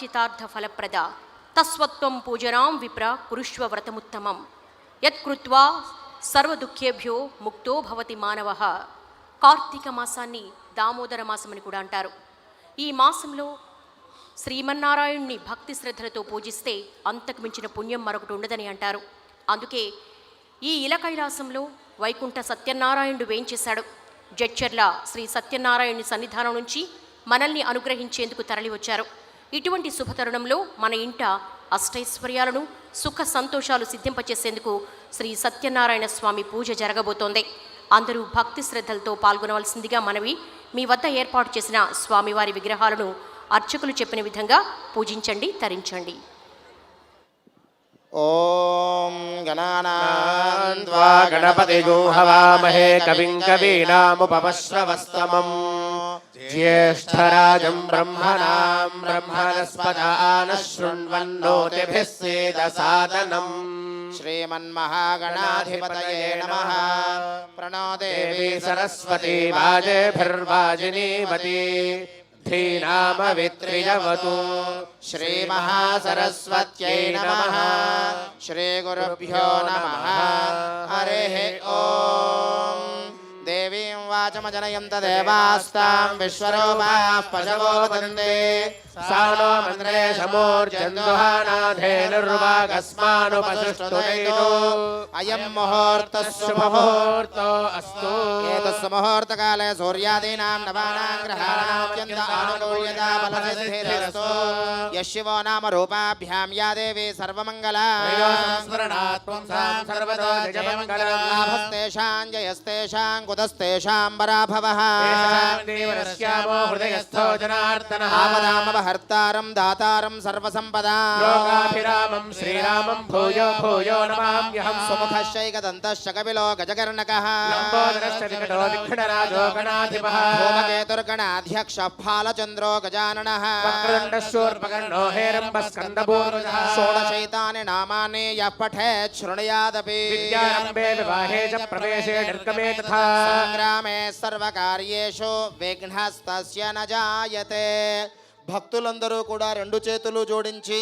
చితార్థ ఫలప్రద తస్వత్వం పూజనాం విప్ర కురుష్వ వ్రతముత్తమం యత్కృత్వా సర్వదుఃఖేభ్యో ముక్తో భవతి మానవ కార్తీక మాసాన్ని దామోదర మాసమని కూడా అంటారు. ఈ మాసంలో శ్రీమన్నారాయణ్ణి భక్తి శ్రద్ధలతో పూజిస్తే అంతకు మించిన పుణ్యం మరొకటి ఉండదని అంటారు. అందుకే ఈ ఇల కైలాసంలో వైకుంఠ సత్యనారాయణుడు వేయించేశాడు. జడ్చర్ల శ్రీ సత్యనారాయణుని సన్నిధానం నుంచి మనల్ని అనుగ్రహించేందుకు తరలివచ్చారు. ఇటువంటి శుభతరుణంలో మన ఇంట అష్టైశ్వర్యాలను సుఖ సంతోషాలు సిద్ధింపచేసేందుకు శ్రీ సత్యనారాయణ స్వామి పూజ జరగబోతోంది. అందరూ భక్తి శ్రద్ధలతో పాల్గొనవలసిందిగా మనవి మీ వద్ద ఏర్పాటు చేసిన స్వామివారి విగ్రహాలను అర్చకులు చెప్పిన విధంగా పూజించండి తరించండి. ఓం గణపతి గోహవామహే కవిం ज्येष्ठराजम् ब्रह्मणाम् ब्रह्मणस्पदानः शृण्वन्नोतिभिः सेदसादनम् श्रीमन्महागणाधिपतये नमः प्रणो देवी देवी सरस्वती वाजेभिर्वाजिनीवती धीनामवित्रियवतु श्रीमहासरस्वत्यै नमः श्रीगुरुभ्यो नमः हरिः ॐ देवीं वाचमजनयन्त देवास्तां विश्वरूपाः पशवो वदन्ते सा नो मन्द्रे समूर्जन्दुहानाधेनुर्वागस्मानुपसुष्टुनैनो अयं मुहूर्तः शुभमुहूर्तः शुभमुहूर्तो अस्तु एतस्य मुहूर्तकाले सूर्यादीनां नवानां ग्रहाणामत्यन्त आनुकूल्यता फलसिद्धिरस्तु यः शिवो नाम रूपाभ्यां या देवी सर्वमङ्गला संस्मरणात्मं सां सर्वतो जयमङ्गलम् लाभस्तेषां जयस्तेषां कुतस्तेषां पराभवः येषां देवरस्यामो हृदयस्थो जनार्दनः हर्तारं दातारं सर्वसंपदा लोकाभिरामं श्रीरामं भूयो भूयो नमाम्यहं सुमुखश्चैकदन्तश्चकबिलो गजकर्णकः धूमकेतुर्गणाध्यक्षफालचन्द्रो गजाननः। वक्रदण्डशूर्पकर्णो हेरम्बस्कन्दपूर्वजः। षोडशैतानि नामानि यः पठेत् शृणुयादपि। विद्यारम्भे विवाहे च प्रवेशे निर्गमे तथा। सङ्ग्रामे सर्वकार्येषु विघ्नस्तस्य न जायते। భక్తులందరూ కూడా రెండు చేతులు జోడించి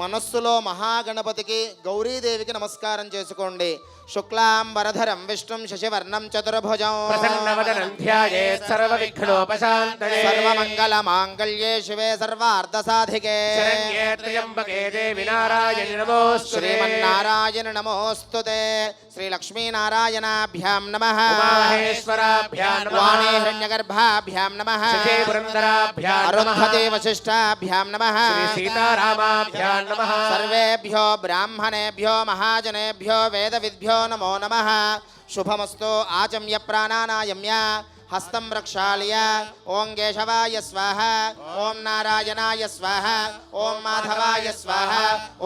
మనస్సులో మహాగణపతికి గౌరీదేవికి నమస్కారం చేసుకోండి. శుక్లాంబరధరం విష్ణుం శశివర్ణం చతుర్భుజం సర్వమంగళమాంగళ్యే శివే సర్వార్ధసాధికే శ్రీమన్నారాయణ నమోస్తు శ్రీలక్ష్మీనారాయణాభ్యాం నమేహిణ్యగర్భాభ్యాం నమ అరుంధతి వశిష్టాభ్యాం నమ సీతారామాభ్యాం నమ సర్వేభ్యో బ్రాహ్మణేభ్యో మహాజనేభ్యో వేద విద్భ్యో నమో నమ శుభమస్తు ఆచమ్య ప్రాణానాయమ్య हस्तम प्रक्षाल्य ॐ केशवाय स्वाहा ॐ नारायणाय स्वाहा ॐ माधवाय स्वाहा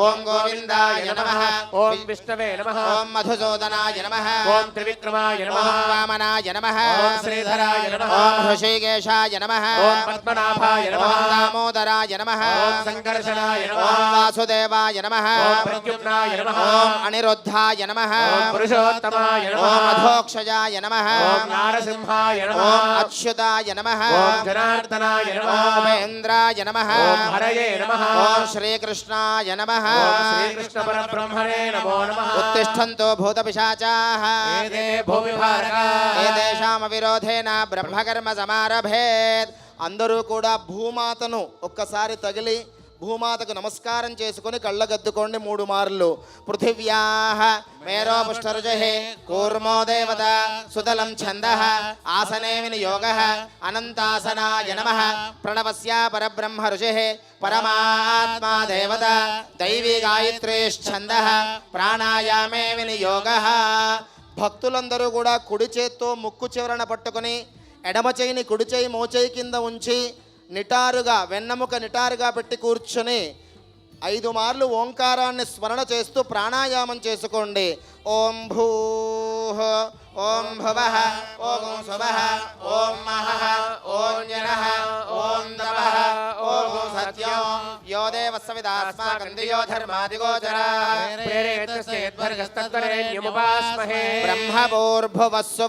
ॐ गोविन्दाय नमः ॐ विष्णवे नमः ॐ मधुसूदनाय नमः ॐ त्रिविक्रमाय नमः ॐ वामनाय नमः ॐ श्रीधराय नमः ॐ ऋषिकेशाय नमः ॐ पद्मनाभाय नमः ॐ दामोदराय नमः ॐ संकर्षणाय नमः ॐ वासुदेवाय नमः ॐ प्रद्युम्नाय नमः ॐ अनिरुद्धाय नमः ॐ पुरुषोत्तमाय नमः ॐ अधोक्षजाय नमः ॐ नारसिंहाय ఓం नमः అచ్యుతాయ నమ ॐ जनार्दनाय ఓం नमः మహేంద్రాయ నమ ॐ हरये नमः ఓం శ్రీకృష్ణాయ నమ ॐ श्रीकृष्णपरब्रह्मणे नमो नमः ఉత్తిష్టంతో భూతపిశాచాః एते भूमिभारकाः ఏదేషామవిరోధేన బ్రహ్మకర్మ సమారభేత్ అందరూ కూడా భూమాతను ఒక్కసారి తగిలి భూమాతకు నమస్కారం చేసుకొని కళ్ళగద్దుకోండి మూడు మార్లు. పృథివ్యా మేరో పుష్టరుజహే కూర్మో దేవత సుతలం ఛంద ఆసనే వినియోగ అనంతాసనాయ నమ ప్రణవస్య పరబ్రహ్మ ఋషే పరమాత్మా దేవత దైవీ గాయత్రేశ్చంద ప్రాణాయామే వినియోగ భక్తులందరూ కూడా కుడి చేత్తో ముక్కు చివరన పట్టుకొని ఎడమ చేయిని కుడి చేయి మోచేయి కింద ఉంచి నిటారుగా వెన్నముక నిటారుగా పెట్టి కూర్చుని ఐదు మార్లు ఓంకారాన్ని స్మరణ చేస్తూ ప్రాణాయామం చేసుకోండి. ఓం భూ ఓం భవ ఓం శుభ ఓం మహ ఓం జన ఓం దవ ఓం సత్యం. యో దేవస్విదాస్మాకం దియో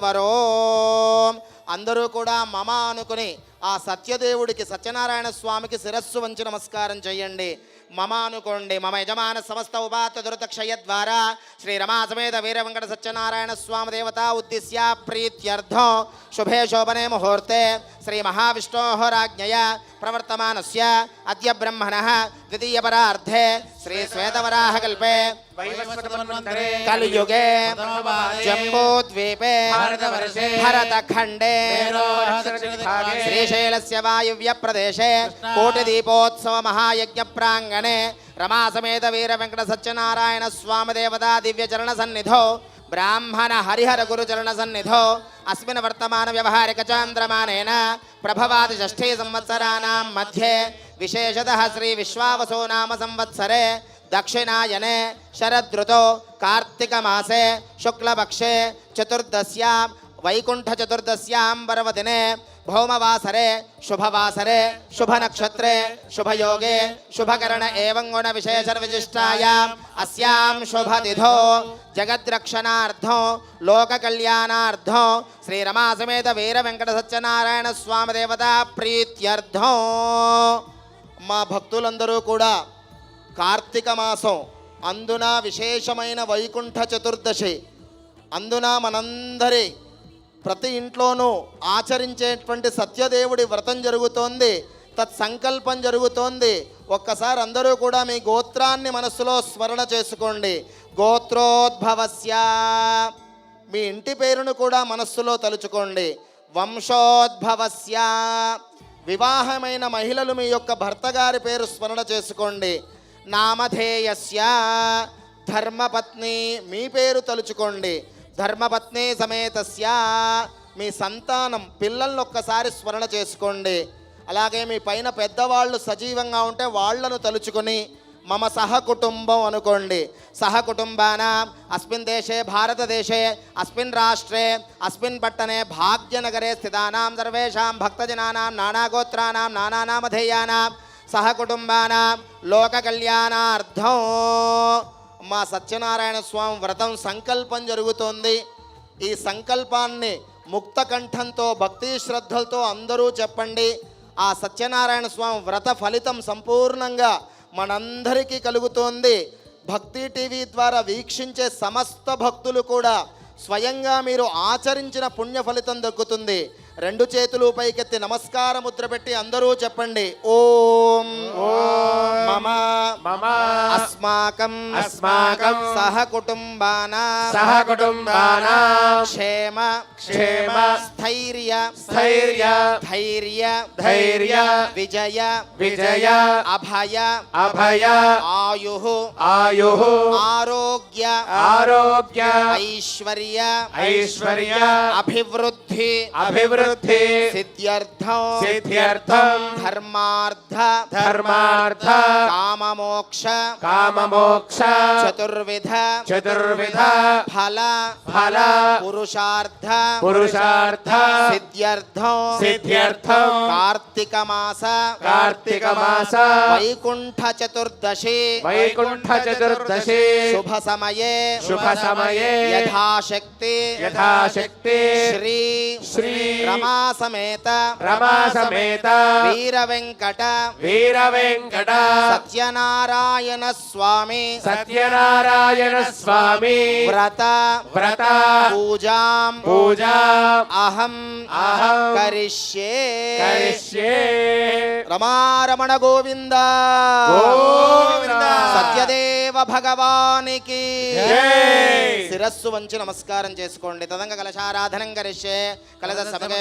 వరో. అందరూ కూడా మమ అనుకుని ఆ సత్యదేవుడికి సత్యనారాయణ స్వామికి శిరస్సు వంచి నమస్కారం చేయండి. మమ అనుకోండి. మమ యజమాన సమస్త ఉపాత దురతక్షయ ద్వారా శ్రీ రమాసమేత వీరవంకట సత్యనారాయణ స్వామి దేవత ఉద్దిశ్య ప్రీత్యర్థం. శుభే శోభనే ముహూర్తే. శ్రీ మహావిష్ణో రాజ్ఞయ ప్రవర్తమానస్య అద్య బ్రహ్మణ ద్వితీయపరార్థే శ్రీ శ్వేతవరాహ కల్పే వైవస్వతమన్వంతరే కలియుగే ప్రథమపాదే జంబూద్వీపే భారతవర్షే భరతఖండే అస్మిన్ వర్తమాన వ్యవహారిక చాంద్రమానేన ప్రభవాది షష్ఠీ సంవత్సరాణం మధ్యే విశేషత శ్రీ విశ్వావసో నామ సంవత్సరే దక్షిణాయనే శరదృతో కార్తీక మాసే శుక్లపక్షే చతుర్దశ్యాం వైకుంఠ చతుర్దశ్యాం పర్వదినే భౌమవాసరే శుభవాసరే శుభనక్షత్రే శుభయోగే శుభకరణ ఏం గుణ విశేషవిశిష్టాయాం అస్యాం శుభతిథో జగద్రక్షణార్థం లోకకళ్యాణార్థం శ్రీరమాసమేత వీర వెంకట సత్యనారాయణ స్వామి దేవత ప్రీత్యర్థం. మా భక్తులందరూ కూడా కార్తీక మాసం అందున విశేషమైన వైకుంఠ చతుర్దశి. అందున మనందరి ప్రతి ఇంట్లోనూ ఆచరించేటువంటి సత్యదేవుడి వ్రతం జరుగుతోంది తత్సంకల్పం జరుగుతోంది. ఒక్కసారి అందరూ కూడా మీ గోత్రాన్ని మనస్సులో స్మరణ చేసుకోండి. గోత్రోద్భవస్య. మీ ఇంటి పేరును కూడా మనస్సులో తలుచుకోండి. వంశోద్భవస్య. వివాహమైన మహిళలు మీ యొక్క భర్త గారి పేరు స్మరణ చేసుకోండి. నామధేయస్య. ధర్మపత్ని మీ పేరు తలుచుకోండి. ధర్మపత్ని సమేతస్య. మీ సంతానం పిల్లల్ని ఒక్కసారి స్మరణ చేసుకోండి. అలాగే మీ పైన పెద్దవాళ్ళు సజీవంగా ఉంటే వాళ్ళను తలుచుకొని మమ సహకుటుంబం అనుకోండి. సహకుటుంబాన అస్మిన్ దేశే భారతదేశే అస్మిన్ రాష్ట్రే అస్మిన్ పట్టణే భాగ్యనగరే స్థితానాం సర్వేషాం భక్తజనానాం నానాగోత్రానాం నానానామధేయానాం సహకుటుంబానాం లోక కళ్యాణార్థం మా సత్యనారాయణ స్వామి వ్రతం సంకల్పం జరుగుతోంది. ఈ సంకల్పాన్ని ముక్త కంఠంతో భక్తి శ్రద్ధలతో అందరూ చెప్పండి. ఆ సత్యనారాయణ స్వామి వ్రత ఫలితం సంపూర్ణంగా మనందరికీ కలుగుతోంది. భక్తి టీవీ ద్వారా వీక్షించే సమస్త భక్తులు కూడా స్వయంగా మీరు ఆచరించిన పుణ్య ఫలితం దక్కుతుంది. రెండు చేతులు పైకెత్తి నమస్కార ముద్ర పెట్టి అందరూ చెప్పండి. ఓం మమ మమ అస్మాకం అస్మాకం సహ కుటుంబాన సహ కుటుంబానా క్షేమ క్షేమ స్థైర్య స్థైర్య ధైర్య ధైర్య విజయ విజయ అభయ అభయ ఆయు ఆయు ఆరోగ్య ఆరోగ్య ఐశ్వర్య ఐశ్వర్య అభివృద్ధి అభివృద్ధి సిద్ధ్యర్థం సిద్ధ్యర్థం ధర్మార్థ ధర్మార్థ కామమోక్ష కామమోక్ష చతుర్విధ చతుర్విధ ఫల ఫల పురుషార్థ పురుషార్థ సిద్ధ్యర్థం సిద్ధ్యర్థం కార్తీక మాస కార్తీక మాస వైకుంఠ చతుర్దశి వైకుంఠ చతుర్దశి శుభ సమయే శుభ సమయే యథాశక్తి యథాశక్తి శ్రీ శ్రీ రమా సమేత రమా సమేత వీర వెంకట వీర వెంకట సత్యనారాయణ స్వామి. సత్యనారాయణ స్వామి. వ్రత. వ్రత. పూజాం. పూజా. అహం. అహం. కరిష్యే. కరిష్యే. రమారమణ గోవింద. గోవింద. సత్యదేవ భగవానికి. శిరస్సు వంచి నమస్కారం చేసుకోండి. తదంగ కలశారాధనం కరిష్యే. కలశ సమగే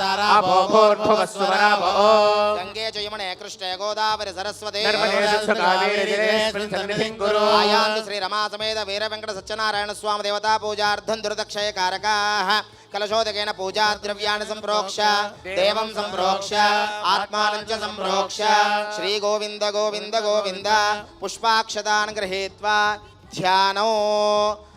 సర్వా దేవతారాపో భూర్భువస్సువరాపో గంగే జయమణే కృష్ణే గోదావరి సరస్వతి నర్మదే శుద్ధ కావేరి జలేస్మిన్ సన్నిధిం కురు ఆయాంతు శ్రీ రమా సమేత వీర వెంకట సత్యనారాయణ స్వామి దేవతా పూజార్థం దురదక్షయ కారకాః కలశోదకేన పూజా ద్రవ్యాన్ని సంప్రోక్ష. దేవం సంప్రోక్ష. ఆత్మానం చ సంప్రోక్ష. శ్రీ గోవింద గోవింద గోవింద. పుష్పాక్షతాన్ గృహీత్వా. ధ్యానం.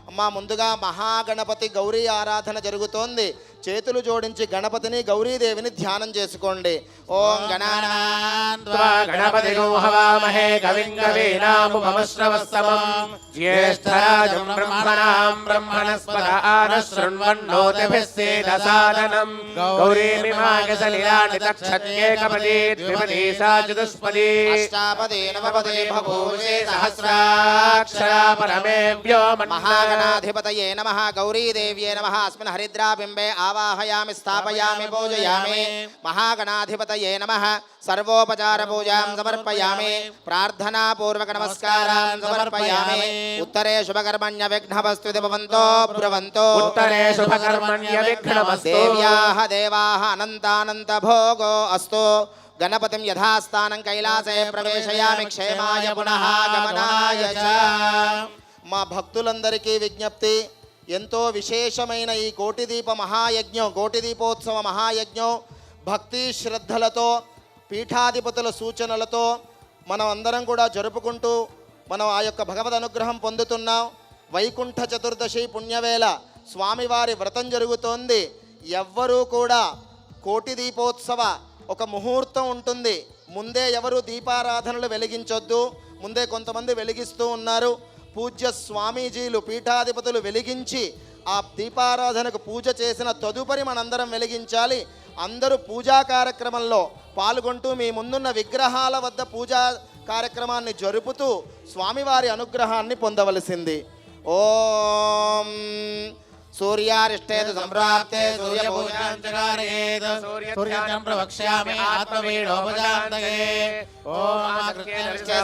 అమ్మ ముందుగా మహాగణపతి గౌరీ ఆరాధన జరుగుతోంది. చేతులు జోడించి గణపతిని గౌరీదేవిని ధ్యానం చేసుకోండి. ఓం గణపతి హవామహే కవిం కవీనాముపమశ్రవస్తవం. జ్యేష్ఠరాజం మహాగణాధిపతయే గౌరీదేవ్యే నమ అస్మిన్ హరిద్రాబింబే ఆ ఆవాహయామి స్థాపయామి పూజయామి. మహాగణాధిపతయే నమ. సర్వోపచార పూజాం సమర్పయామి. ప్రార్థనాపూర్వక నమస్కారాం సమర్పయామి. ఉత్తరే శుభకర్మణ్య విఘ్నవస్తు భవంతో బ్రువంతో. ఉత్తరే శుభకర్మణ్య విఘ్నవస్తు. దేవ్యాః దేవాః అనంతానంత భోగో అస్తు. గణపతిం యథాస్థానం కైలాసే ప్రవేశయామి క్షేమాయ పునః గమనాయ మా భక్తులందరికీ విజ్ఞప్తి ఎంతో విశేషమైన ఈ కోటి దీప మహాయజ్ఞం కోటి దీపోత్సవ మహాయజ్ఞం భక్తి శ్రద్ధలతో పీఠాధిపతుల సూచనలతో మనం అందరం కూడా జరుపుకుంటూ మనం ఆ యొక్క భగవద్ అనుగ్రహం పొందుతున్నాం. వైకుంఠ చతుర్దశి పుణ్యవేళ స్వామివారి వ్రతం జరుగుతోంది. ఎవ్వరూ కూడా కోటి దీపోత్సవ ఒక ముహూర్తం ఉంటుంది. ముందే ఎవరు దీపారాధనలు వెలిగించొద్దు. ముందే కొంతమంది వెలిగిస్తూ ఉన్నారు. పూజ్య స్వామీజీలు పీఠాధిపతులు వెలిగించి ఆ దీపారాధనకు పూజ చేసిన తదుపరి మనందరం వెలిగించాలి. అందరూ పూజా కార్యక్రమంలో పాల్గొంటూ మీ ముందున్న విగ్రహాల వద్ద పూజా కార్యక్రమాన్ని జరుపుతూ స్వామివారి అనుగ్రహాన్ని పొందవలసింది. ఓం సూర్యారిష్టేతు సంప్రాప్తే సూర్య పూజ పూజాంచకారయేత్ సూర్యం ప్రవక్ష్యామి ఆత్మవీడోపజాంతకే ఓం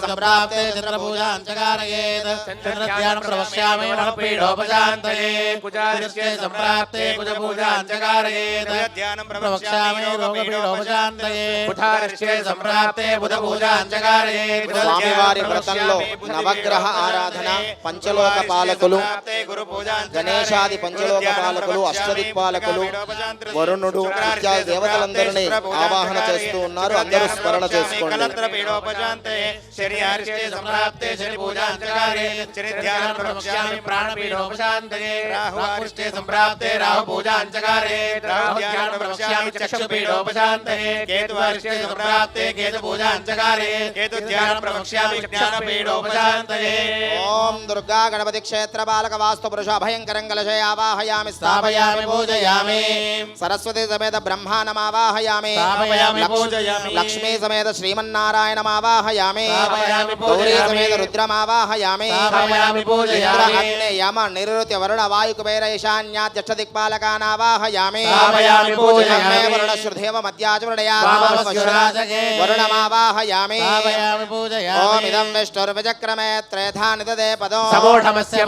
సంప్రాప్తే చంద్రపూజాంచకారయేత్ చంద్రధ్యానం ప్రవక్ష్యామి మనపీడోపజాంతకే కుజారిష్టే సంప్రాప్తే కుజపూజాంచకారయేత్ ధ్యానం ప్రవక్ష్యామి రోగపీడోపజాంతకే కుఠారిష్టే సంప్రాప్తే బుధపూజాంచకారయేత్ స్వామివారి వ్రతంలో నవగ్రహ ఆరాధన పంచలోక పాలకులు గురు పూజ గణేశాది పంచలోక పాలకులు అష్టదిక్పాలకులు వరుణుడు దేవతలందరినీ ఆవాహన చేస్తూ ఉన్నారు. అందరూ స్మరణ చేసుకోండి. రాహు పూజాంచకారే చక్షుపీడోపశాంతకే కేతువారిష్టే సంప్రాప్తే కేతు పూజాంచకారే కేతు ధ్యానం ప్రవక్ష్యామి ఓం దుర్గా గణపతి క్షేత్ర బాలక వాస్తు పురుష అభయంకరం కలశే ఆవాహయామి స్థాపయామి స్థాపయామి పూజయామి సరస్వతి సమేత బ్రహ్మానమావాహయామి స్థాపయామి లక్ష్మీ- పూజయామి. లక్ష్మీ సమేత శ్రీమన్నారాయణమావాహయామి స్థాపయామి గౌరీ పూజయామి. సమేత రుద్రమావాహయామి స్థాపయామి పూజయామి. ఇంద్ర అగ్ని యమ నిరుతి వరుణ వాయు కుబేర ఈశాన్యాధ్యక్ష దిక్పాలకానావాహయామి స్థాపయామి పూజయామి. బ్రహ్మే వరుణ శృధేవ మధ్యాచమృడయా వామస్వరాజగే. వరుణమావాహయామి స్థాపయామి పూజయామి ఓం ఇదం విష్ణుర్విచక్రమే త్రేధా నిదదే పదో సమోఢమస్య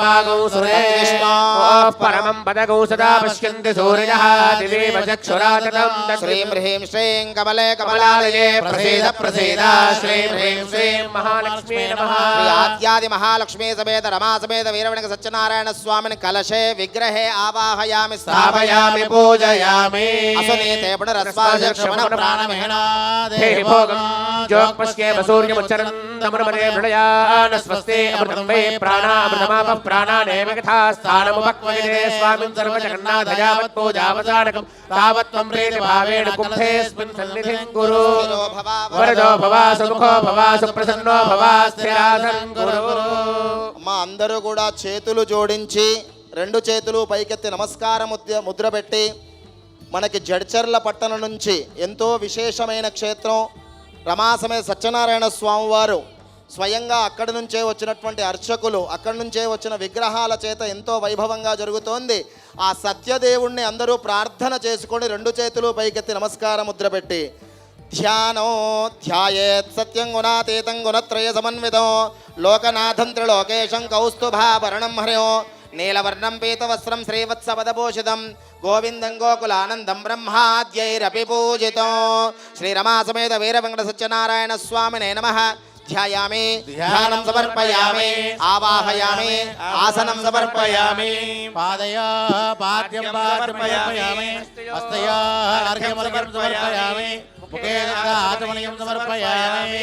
భాగౌ సురే విష్ణో ఓ పరమం పదగౌ సదా పశ్యంతి సూర్యः దివేవ చక్షురాతతం శ్రీం హ్రీం శ్రీం కమలే కమలాలయే కమలాలయే ప్రసీద ప్రసీద శ్రీం హ్రీం శ్రీం మహాలక్ష్మీ నమః శ్రీ ఆద్యాది మహాలక్ష్మీ సమేత రమా సమేత వీరవణిక సత్యనారాయణ స్వామిని కలశే విగ్రహే ఆవాహయామి స్థాపయామి పూజయామి అసునీతే పునరస్వాజక్షమణ దేహి భోగం జోక్పశ్యేమ సూర్యముచ్చరంతమృమదే మృళయాన స్వామిన్ సర్వ జగన్నాథ ప్రాణామృతమాప ప్రాణానేవ యథా స్థానముపక్వయతే స్వామిన్ తావత్వం ప్రీతి భావేణ కుంభేస్మిన్ సన్నిధిం గురు వరదో భవా సుముఖో భవా సుప్రసన్నో భవా స్థిరాసన్ గురు అమ్మ అందరూ కూడా చేతులు జోడించి రెండు చేతులు పైకెత్తి నమస్కార ముద్ర ముద్ర పెట్టి మనకి జడ్చర్ల పట్టణం నుంచి ఎంతో విశేషమైన క్షేత్రం రమాసమే సత్యనారాయణ స్వామివారు స్వయంగా అక్కడి నుంచే వచ్చినటువంటి అర్చకులు అక్కడి నుంచే వచ్చిన విగ్రహాల చేత ఎంతో వైభవంగా జరుగుతోంది. ఆ సత్యదేవుణ్ణి అందరూ ప్రార్థన చేసుకొని రెండు చేతులు పైకెత్తి నమస్కార ముద్ర పెట్టి ధ్యానో ధ్యాయేత్ సత్యం గుణాతీతం గుణత్రయ సమన్వితం లోకనాథం త్రిలోకేశం కౌస్తుభాభరణం హరయో నీలవర్ణం పీతవస్త్రం శ్రీవత్సపదభూషితం గోవిందం గోకులానందం బ్రహ్మాద్యైరపి పూజితో. శ్రీరమాసమేత వీరవెంకట సత్యనారాయణ స్వామినే నమ. ధ్యాయామి ధ్యానం సమర్పయామి ఆవాహయామి ఆసనం సమర్పయామి. పాదయా పాద్యం సమర్పయామి హస్తయా అర్ఘ్యమర్ఘ్యం సమర్పయామి ముఖే ఆచమనీయం సమర్పయామి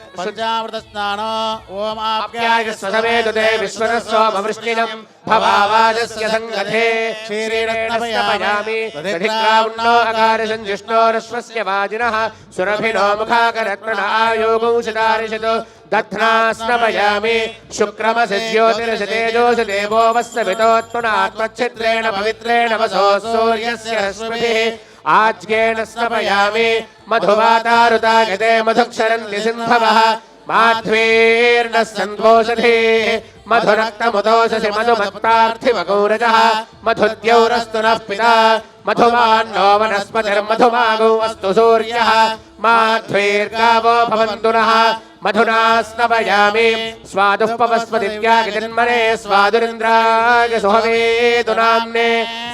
पञ्चामृतस्नानो ॐ आप्यायस्वसमेदुते विश्वनस्वमवृष्टिनम् भवावादस्य सङ्गते क्षीरेणपयामि दधिक्राम्णो अकारसञ्जिष्णोरश्वस्य वाजिनः सुरभिनो मुखाकरत्मना योगौषधारिषतो दध्नास्नपयामि देवो पवित्रेण वसो सूर्यस्य आज्ञेन स्नपयामि मधुवातारुतागते मधुक्षरन्ति सिन्धवः माध्वीर्न सन्वोषधे मधुरक्तमुदोषसि मधुमत्प्रार्थिवगौरजः मधुद्यौरस्तु नः पिता। मधुमान्नो वनस्पतिर्मधुमागौ अस्तु सूर्यः। माध्वीर्गावो भवन्तु नः। మధుమత్పార్థివగౌరజः మధుద్యౌరస్తు నః పితా మధుమాన్నో మధునా స్నపయామి స్వాదుః స్వాదురింద్రాయ సుహవేదు నామ్నే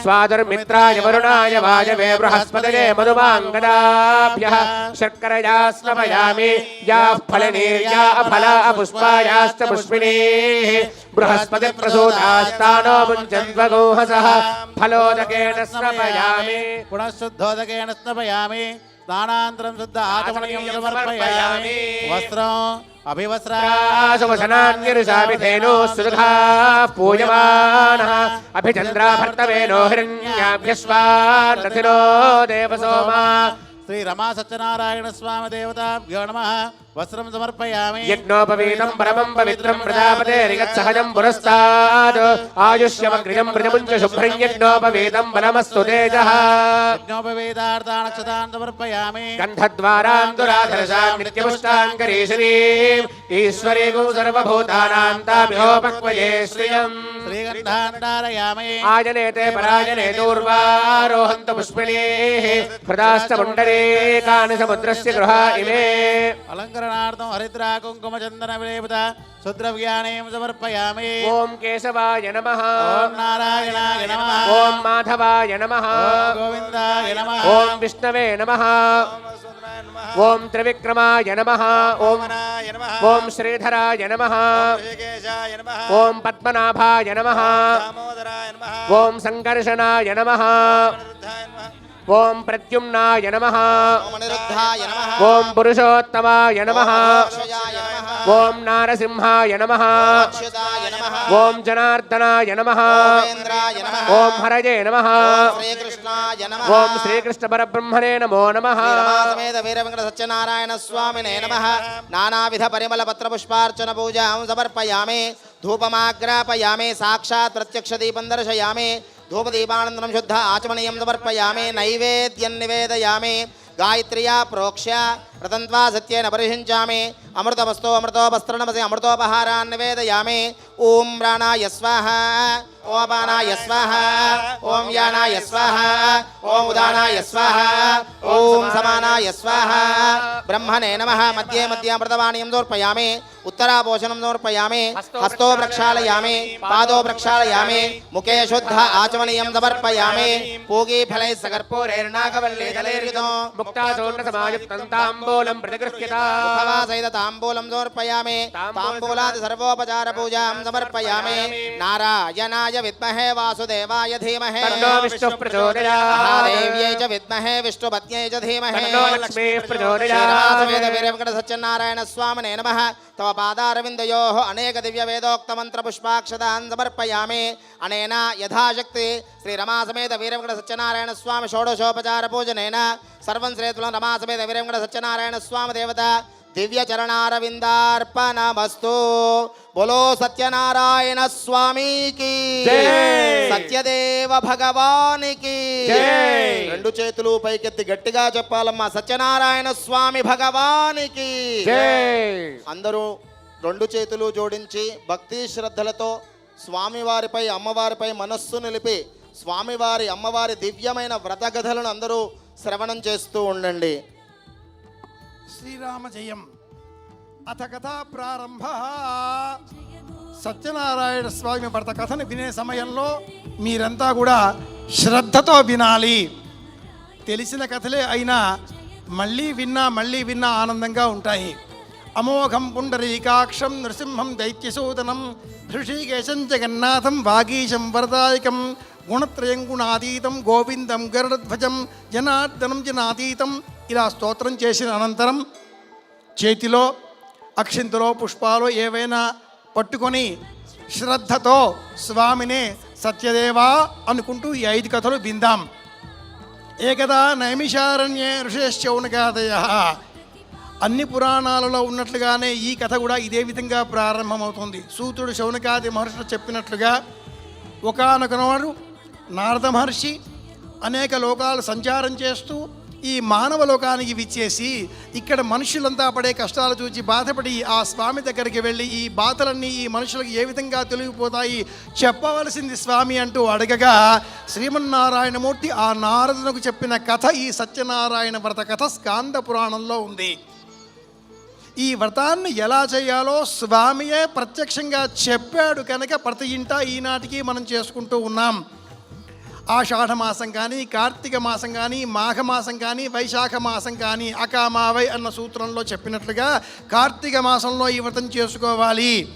స్వాదుర్మిత్రాయ వరుణాయ వాయవే బృహస్పతయే మధుమాంగదాభ్య శర్కరయా స్నవయామి యా ఫలనీర్యా అఫలా పుష్పాయాశ్చ పుష్పిణీः బృహస్పతి ప్రసూతాస్తానో ముంచన్వగోహస ఫలోదకేణ స్నపయామి పునఃశుద్ధోదకేణ స్నపయామి స్నానాంతరం శుద్ధ ఆచమనీయం సమర్పయామి. వస్త్రం అభివస్త్రా. సువసనాన్యరుషాభిధేనో సుధా పూయమానः అభిచంద్రా భర్తవేనో హిరణ్యాభ్యశ్వాన్నతినో దేవసోమా. శ్రీ రమా సత్యనారాయణ స్వామి దేవతాభ్యో నమ వస్త్రం సమర్పయామి యజ్ఞోపవీతం పరమం పవిత్రం ప్రజాపతేరిగత్సహజం పురస్తాద్ ఆయుష్యమగ్రియం ప్రజముంచ శుభ్రం యజ్ఞోపవీతం బలమస్తు తేజః యజ్ఞోపవేదార్థానక్షతాన్ సమర్పయామి గంధద్వారాందురాధరసాం నిత్యపుష్టాంకరీశ్వరీం ఈశ్వరీగో సర్వభూతానాం తాభ్యోపక్వయే శ్రియం శ్రీగంధాండారయామి ఆజనేతే పరాజనే దూర్వారోహంత పుష్పిణీः హృదాశ్చ పుండరీకాని సముద్రస్య గృహ ఇమే అలంకరణార్థం హరిద్రా కుంకుమ చందన విలేపుత శుద్రవ్యానేం సమర్పయామి ఓం కేశవాయ నమః ఓం నారాయణాయ నమః ఓం మాధవాయ నమః గోవిందాయ నమః ఓం విష్ణవే నమః ఓం త్రివిక్రమాయ నమః ఓం ఓం శ్రీధరాయ నమః ఓం పద్మనాభాయ నమః ఓం సంకర్షణాయ నమః ఓం ప్రద్యుమ్నాయ నమః. ఓం పురుషోత్తమాయ నమః. ఓం నారసింహాయ నమః. ఓం జనార్దనాయ నమః. ఓం హరజే నమః. ఓం శ్రీకృష్ణ పరబ్రహ్మణే నమో నమః. సత్యనారాయణ స్వామినే నమ. నానావిధ పరిమళ పత్ర పుష్పార్చన పూజాం సమర్పయామి. ధూపమాగ్రాపయామి. సాక్షాత్ ప్రత్యక్ష దీపం దర్శయామి. ధూపదీపానందనం శుద్ధ ఆచమనీయం సమర్పయామి నైవేద్యం నివేదయామి గాయత్ర్యా ప్రోక్ష్య प्रतन्त्वा सत्येन परिषिञ्चामि अमृतवस्तो अमृतोपस्तृणमसि अमृतोपहारान् निवेदयामि। ॐ प्राणाय स्वाहा। ओपानाय स्वाहा। ॐ यानाय स्वाहा। ॐ उदानाय स्वाहा। ॐ समानाय स्वाहा। ब्रह्मणे नमः। मध्ये मध्ये अमृतवाणीं समर्पयामि। उत्तराभोषणं समर्पयामि। हस्तो प्रक्षालयामि। पादो प्रक्षालयामि। मुखे शुद्ध आचमनीयं समर्पयामि। पूगीफलैः దళైర్యుతో ముక్తాచూర్ణ సమాయుక్తం తాంబూలం ప్రతిగృహ్యత ముఖవాసైత తాంబూలం సమర్పయామి తాంబూలాది సర్వోపచార పూజాం సమర్పయామి నారాయణాయ విద్మహే వాసుదేవాయ ధీమహే తన్నో విష్ణుః ప్రచోదయాత్ మహాదేవ్యై చ విద్మహే విష్ణుపత్న్యై చ ధీమహే తన్నో లక్ష్మీః శ్రీరామసమేత ప్రచోదయాత్ వీరవెంకట సత్యనారాయణ స్వామినే నమ తవ పాదారవిందయో అనేక సర్వం శ్రేతులం రమాసమేత వీరవెంకట సత్యనారాయణ స్వామి దేవత. దివ్య చరణారవిందార్పణమస్తు. బోలో సత్యనారాయణ స్వామికి. సత్యదేవ భగవానికి. రెండు చేతులు పైకెత్తి గట్టిగా చెప్పాలమ్మా సత్యనారాయణ స్వామి భగవానికి. అందరూ రెండు చేతులు జోడించి భక్తి శ్రద్ధలతో స్వామివారిపై అమ్మవారిపై మనస్సు నిలిపి స్వామివారి అమ్మవారి దివ్యమైన వ్రతగథలను అందరూ శ్రవణం చేస్తూ ఉండండి. శ్రీరామ జయం. అథ కథా ప్రారంభ. సత్యనారాయణ స్వామి భర్త కథను వినే సమయంలో మీరంతా కూడా శ్రద్ధతో వినాలి. తెలిసిన కథలే అయినా మళ్ళీ విన్నా మళ్ళీ విన్నా ఆనందంగా ఉంటాయి. అమోఘం పుండరీకాక్షం నృసింహం దైత్యసూదనం హృషికేశం జగన్నాథం వాగీశం వరదాయకం గుణత్రయం గుణాతీతం గోవిందం గరుడధ్వజం జనార్దనం జనాతీతం ఇలా స్తోత్రం చేసిన అనంతరం చేతిలో అక్షింతలో పుష్పాలు ఏవైనా పట్టుకొని శ్రద్ధతో స్వామినే సత్యదేవా అనుకుంటూ ఈ ఐదు కథలు విందాం ఏకదా నైమిషారణ్యే ఋషేశ్చౌనకాదయ అన్ని పురాణాలలో ఉన్నట్లుగానే ఈ కథ కూడా ఇదే విధంగా ప్రారంభమవుతుంది. సూతుడు శౌనకాది మహర్షులు చెప్పినట్లుగా ఒకనొకనాడు నారద మహర్షి అనేక లోకాలు సంచారం చేస్తూ ఈ మానవ లోకానికి విచ్చేసి ఇక్కడ మనుషులంతా పడే కష్టాలు చూచి బాధపడి ఆ స్వామి దగ్గరికి వెళ్ళి ఈ బాధలన్నీ ఈ మనుషులకు ఏ విధంగా తొలగిపోతాయి చెప్పవలసింది స్వామి అంటూ అడగగా శ్రీమన్నారాయణమూర్తి ఆ నారదునకు చెప్పిన కథ ఈ సత్యనారాయణ వ్రత కథ స్కాంద పురాణంలో ఉంది. ఈ వ్రతాన్ని ఎలా చేయాలో స్వామియే ప్రత్యక్షంగా చెప్పాడు కనుక ప్రతి ఇంట ఈనాటికి మనం చేసుకుంటూ ఉన్నాం. ఆషాఢ మాసం కానీ కార్తీక మాసం కానీ మాఘమాసం కానీ వైశాఖ మాసం కానీ అకామావై అన్న సూత్రంలో చెప్పినట్లుగా కార్తీక మాసంలో ఈ వ్రతం చేసుకోవాలి.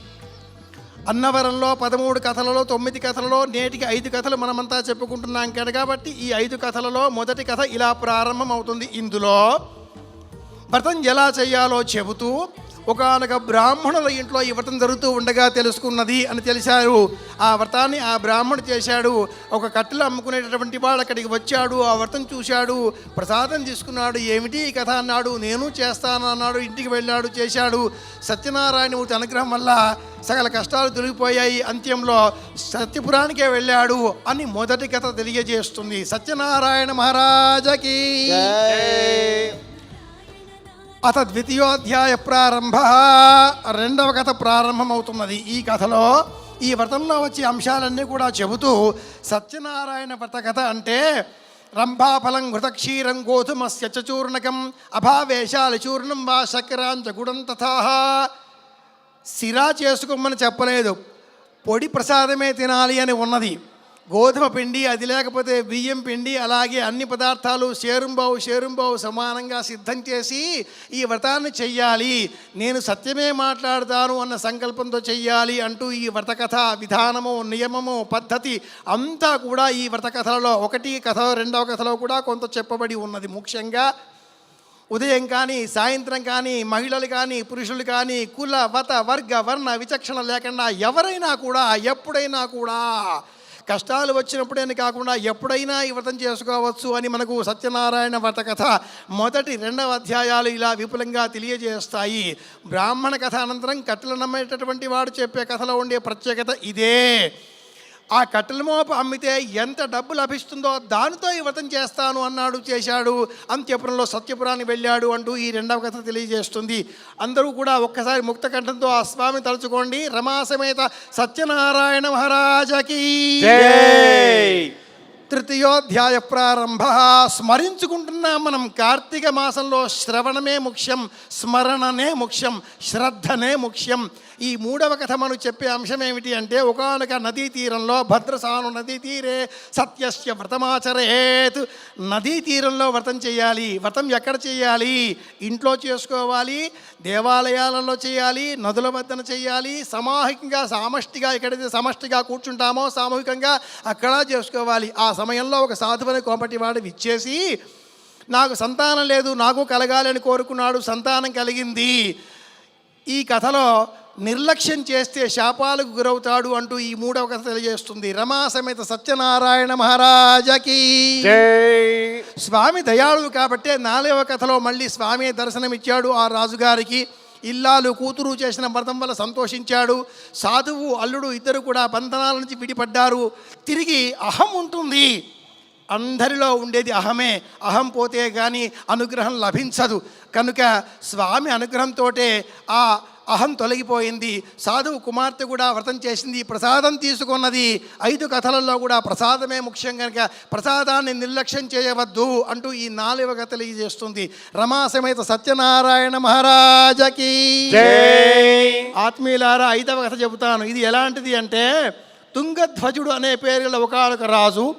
అన్నవరంలో పదమూడు కథలలో తొమ్మిది కథలలో నేటికి ఐదు కథలు మనమంతా చెప్పుకుంటున్నాం కదా కాబట్టి ఈ ఐదు కథలలో మొదటి కథ ఇలా ప్రారంభం అవుతుంది ఇందులో వ్రతం ఎలా చేయాలో చెబుతూ ఒకనొక బ్రాహ్మణుల ఇంట్లో ఈ వ్రతం జరుగుతూ ఉండగా తెలుసుకున్నది అని తెలిసారు ఆ వ్రతాన్ని ఆ బ్రాహ్మణుడు చేశాడు. ఒక కట్టెలు అమ్ముకునేటటువంటి వాడు అక్కడికి వచ్చాడు. ఆ వ్రతం చూశాడు. ప్రసాదం తీసుకున్నాడు. ఏమిటి ఈ కథ అన్నాడు. నేను చేస్తాను అన్నాడు. ఇంటికి వెళ్ళాడు. చేశాడు. సత్యనారాయణమూర్తి అనుగ్రహం వల్ల సకల కష్టాలు తొలగిపోయాయి. అంత్యంలో సత్యపురానికే వెళ్ళాడు అని మొదటి కథ తెలియజేస్తుంది. సత్యనారాయణ మహారాజకి అత ద్వితీయోధ్యాయ ప్రారంభ రెండవ కథ ప్రారంభమవుతున్నది. ఈ కథలో ఈ వ్రతంలో వచ్చే అంశాలన్నీ కూడా చెబుతూ సత్యనారాయణ వ్రత కథ అంటే రంభాఫలం ఘృతక్షీరం గోధుమస్య చ చూర్ణకం అభావేశాలి చూర్ణం వా శక్రాంచ గుడం తథా సిరా చేసుకోమని చెప్పలేదు. పొడి ప్రసాదమే తినాలి అని ఉన్నది. గోధుమ పిండి అది లేకపోతే బియ్యం పిండి అలాగే అన్ని పదార్థాలు షేరుంబావు షేరుంబావు సమానంగా సిద్ధం చేసి ఈ వ్రతాన్ని చెయ్యాలి. నేను సత్యమే మాట్లాడతాను అన్న సంకల్పంతో చెయ్యాలి అంటూ ఈ వ్రతకథ విధానము నియమము పద్ధతి అంతా కూడా ఈ వ్రతకథలలో ఒకటి కథ రెండవ కథలో కూడా కొంత చెప్పబడి ఉన్నది. ముఖ్యంగా ఉదయం కానీ సాయంత్రం కానీ మహిళలు కానీ పురుషులు కానీ కుల వత వర్గ వర్ణ విచక్షణ లేకుండా ఎవరైనా కూడా ఎప్పుడైనా కూడా కష్టాలు వచ్చినప్పుడేని కాకుండా ఎప్పుడైనా ఈ వ్రతం చేసుకోవచ్చు అని మనకు సత్యనారాయణ వ్రత కథ మొదటి రెండవ అధ్యాయాలు ఇలా విపులంగా తెలియజేస్తాయి. బ్రాహ్మణ కథ అనంతరం కట్టెలు నమ్మేటటువంటి వాడు చెప్పే కథలో ఉండే ప్రత్యేకత ఇదే. ఆ కట్టెల మోపు అమ్మితే ఎంత డబ్బు లభిస్తుందో దానితో ఈ వ్రతం చేస్తాను అన్నాడు చేశాడు. అంత్యపురంలో సత్యపురాన్ని వెళ్ళాడు అంటూ ఈ రెండవ కథ తెలియజేస్తుంది. అందరూ కూడా ఒక్కసారి ముక్త కంఠంతో ఆ స్వామి తలుచుకోండి. రమాసమేత సత్యనారాయణ మహారాజకి తృతీయోధ్యాయ ప్రారంభ. స్మరించుకుంటున్నాం మనం కార్తీక మాసంలో శ్రవణమే ముఖ్యం స్మరణనే ముఖ్యం శ్రద్ధనే ముఖ్యం. ఈ మూడవ కథ మనం చెప్పే అంశం ఏమిటి అంటే ఒకనొక నదీ తీరంలో భద్రసాను నదీ తీరే సత్యస్య వ్రతమాచరేత్. నదీ తీరంలో వ్రతం చేయాలి. వ్రతం ఎక్కడ చేయాలి? ఇంట్లో చేసుకోవాలి. దేవాలయాలలో చేయాలి. నదుల వద్దన చేయాలి. సామాహికంగా సామష్టిగా ఎక్కడైతే సమష్టిగా కూర్చుంటామో సామూహికంగా అక్కడ చేసుకోవాలి. ఆ సమయంలో ఒక సాధువుని కోపటి వాడు విచ్చేసి నాకు సంతానం లేదు. నాకు కలగాలని కోరుకున్నాడు. సంతానం కలిగింది. ఈ కథలో నిర్లక్ష్యం చేస్తే శాపాలకు గురవుతాడు అంటూ ఈ మూడవ కథ తెలియజేస్తుంది. రమా సమేత సత్యనారాయణ మహారాజకి. స్వామి దయాళువు కాబట్టే నాలుగవ కథలో మళ్ళీ స్వామి దర్శనమిచ్చాడు ఆ రాజుగారికి. ఇల్లాలు కూతురు చేసిన వ్రతం వల్ల సంతోషించాడు. సాధువు అల్లుడు ఇద్దరు కూడా బంధనాల నుంచి విడిపడ్డారు. తిరిగి అహం ఉంటుంది. అందరిలో ఉండేది అహమే. అహం పోతే కానీ అనుగ్రహం లభించదు. కనుక స్వామి అనుగ్రహంతో ఆ అహం తొలగిపోయింది. సాధువు కుమార్తె కూడా వ్రతం చేసింది. ప్రసాదం తీసుకున్నది ఐదు కథలలో కూడా ప్రసాదమే ముఖ్యం కనుక. ప్రసాదాన్ని నిర్లక్ష్యం చేయవద్దు అంటూ ఈ నాలుగవ కథ తెలియజేస్తుంది రమా సమేత సత్యనారాయణ మహారాజకి. ఆత్మీయులారా ఐదవ కథ చెబుతాను. ఇది ఎలాంటిది అంటే తుంగధ్వజుడు అనే పేరుల ఒకనొక రాజు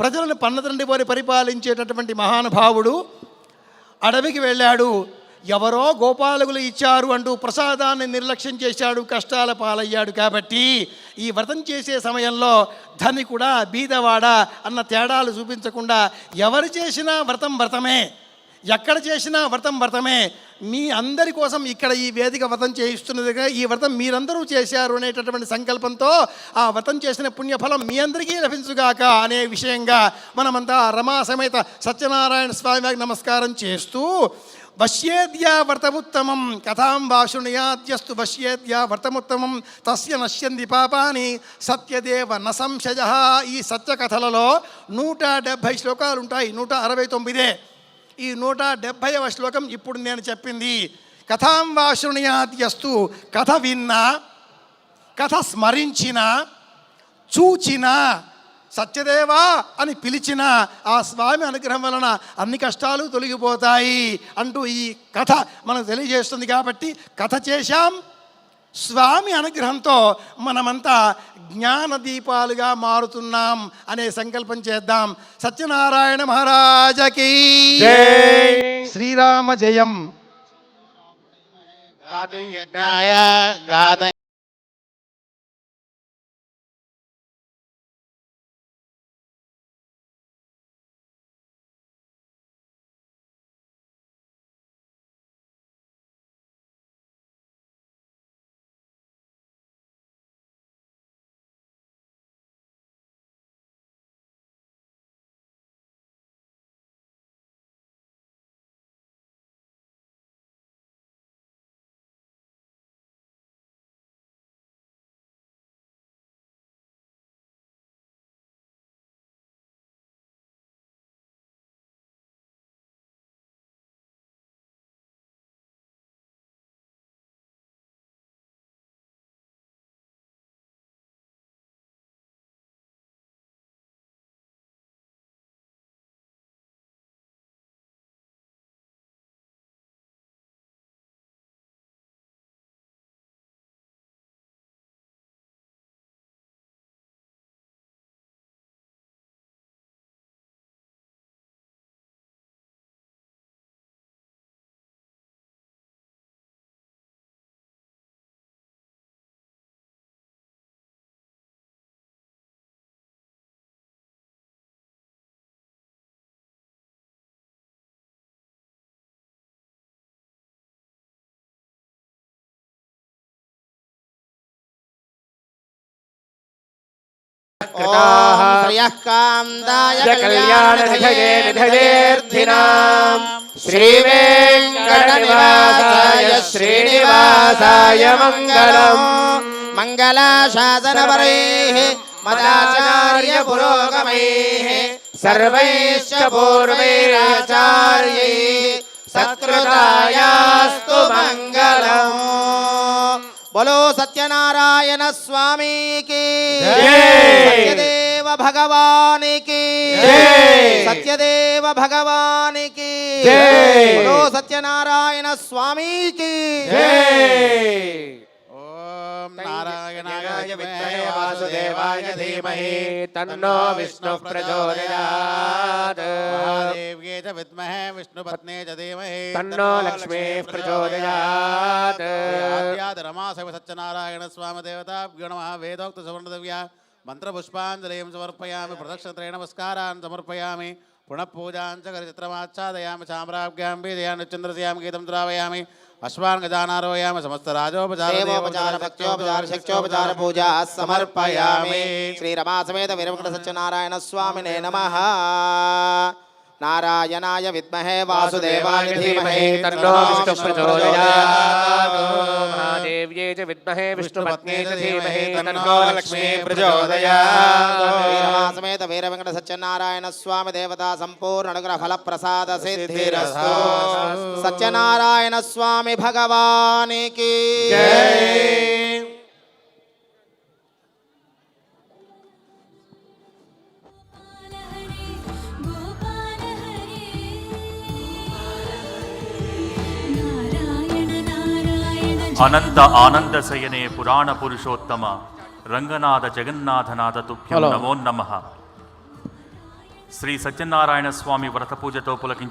ప్రజలను పన్నతండ్రి పోరి పరిపాలించేటటువంటి మహానుభావుడు అడవికి వెళ్ళాడు. ఎవరో గోపాలకులు ఇచ్చారు అంటూ ప్రసాదాన్ని నిర్లక్ష్యం చేశాడు కష్టాల పాలయ్యాడు కాబట్టి ఈ వ్రతం చేసే సమయంలో ధని కూడా బీదవాడ అన్న తేడాలు చూపించకుండా ఎవరు చేసినా వ్రతం వ్రతమే ఎక్కడ చేసినా వ్రతం వ్రతమే మీ అందరి కోసం ఇక్కడ ఈ వేదిక వ్రతం చేయిస్తున్నదిగా ఈ వ్రతం మీరందరూ చేశారు అనేటటువంటి సంకల్పంతో ఆ వ్రతం చేసిన పుణ్యఫలం మీ అందరికీ లభించుగాక అనే విషయంగా మనమంతా రమా సమేత సత్యనారాయణ స్వామి వారికి నమస్కారం చేస్తూ వశ్యేద్యా వ్రతముత్తమం కథాం వాశుణయాద్యస్తు వశ్యేద్యా వ్రతముత్తమం తస్య నశ్యంది పాపాని. సత్యదేవ న సంశయ. ఈ సత్య కథలలో నూట డెబ్భై శ్లోకాలు ఉంటాయి నూట అరవై తొమ్మిదే. ఈ నూట డెబ్భైవ శ్లోకం ఇప్పుడు నేను చెప్పింది. కథాం వాశుణయాద్యస్తు కథ విన్నా కథ స్మరించిన చూచిన సత్యదేవా అని పిలిచిన ఆ స్వామి అనుగ్రహం వలన అన్ని కష్టాలు తొలగిపోతాయి అంటూ ఈ కథ మనకు తెలియజేస్తుంది కాబట్టి కథ చేశాం. స్వామి అనుగ్రహంతో మనమంతా జ్ఞాన దీపాలుగా మారుతున్నాం అనే సంకల్పం చేద్దాం. సత్యనారాయణ మహారాజకి జై. శ్రీరామ జయం. श्रीनिवासा मंगल मंगलाशासन पर मदाचार्य श्रीवेङ्कटनिवासाय श्रीनिवासाय मङ्गलम् मङ्गलाशासनपरैः मदाचार्यपुरोगमैः బలో సత్యనారాయణ స్వామికి. సత్యదేవ భగవానికి. సత్యదేవ భగవానికి. బలో సత్యనారాయణ స్వామికి నారాయణాయ విద్మహే వాసుదేవాయ ధీమహి తన్నో విష్ణు ప్రచోదయాత్ మహాదేవ్యే చ విద్మహే విష్ణుపత్నే చ ధీమహి తన్నో లక్ష్మీ ప్రచోదయాత్. ఆద్యాద్ రమాసవ సత్యనారాయణ స్వామి దేవతాభ్యో నమ. వేదోక్త సువర్ణదవ్య. మంత్రపుష్పాంజలిం సమర్పయామి. ప్రదక్షిణత్రయ నమస్కారాన్ సమర్పయామి. పునః పూజాంచ కరిచిత్రమాచ్ఛాదయామి చామ్రాభ్యాం వేదయామి చంద్రస్యామి గీతం ద్రావయామి अश्वांगजानारोयाम समस्त राजोपचार देवोपचार भक्तोपचार शिक्षोपचार पूजा समर्पयामि। श्रीरमासमेत स्वामिने नमः। నారాయణాయ విద్మహే వాసుదేవాయ ధీమహి తన్నో విష్ణు ప్రచోదయాత్ మహాదేవ్యే చ విద్మహే విష్ణుపత్నే చ ధీమహి తన్నో లక్ష్మీ ప్రచోదయాత్ శ్రీరమా సమేత వీర వెంకట సత్యనారాయణ స్వామి దేవతా సంపూర్ణ అనుగ్రహ ఫల ప్రసాద సిద్ధిరస్తు. సత్యనారాయణ స్వామి భగవానికి. గోపాల అనంత ఆనందశయనే పురాణ పురుషోత్తమ రంగనాథ జగన్నాథనాథ తుభ్యం నమో నమ. శ్రీ సత్యనారాయణ స్వామి వ్రత పూజతో పులకించిన